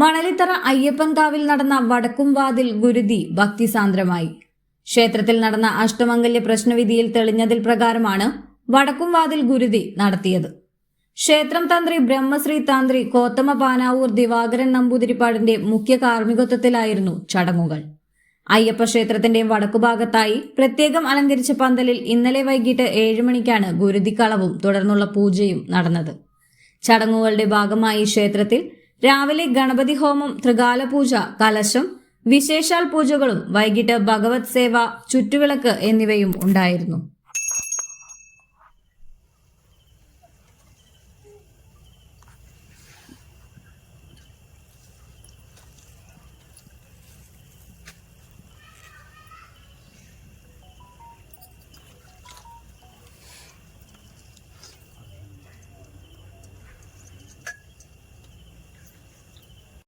മണലിത്തറ അയ്യപ്പൻകാവിൽ നടന്ന വടക്കുംവാതിൽ ഗുരുതി ഭക്തിസാന്ദ്രമായി. ക്ഷേത്രത്തിൽ നടന്ന അഷ്ടമംഗല്യ പ്രശ്നവിധിയിൽ തെളിഞ്ഞതിൽ പ്രകാരമാണ് വടക്കുംവാതിൽ ഗുരുതി നടത്തിയത്. ക്ഷേത്രം തന്ത്രി ബ്രഹ്മശ്രീ തന്ത്രി കോത്തമ പാനാവൂർ ദിവാകരൻ നമ്പൂതിരിപ്പാടിന്റെ മുഖ്യ കാർമ്മികത്വത്തിലായിരുന്നു ചടങ്ങുകൾ. അയ്യപ്പ ക്ഷേത്രത്തിന്റെ വടക്കുഭാഗത്തായി പ്രത്യേകം അലങ്കരിച്ച പന്തലിൽ ഇന്നലെ വൈകിട്ട് ഏഴ് മണിക്കാണ് ഗുരുതിക്കളവും തുടർന്നുള്ള പൂജയും നടന്നത്. ചടങ്ങുകളുടെ ഭാഗമായി ക്ഷേത്രത്തിൽ രാവിലെ ഗണപതി ഹോമം ത്രികാല പൂജ കലശം വിശേഷാൽ പൂജകളും വൈകിട്ട് ഭഗവത് സേവ ചുറ്റുവിളക്ക് എന്നിവയും ഉണ്ടായിരുന്നു.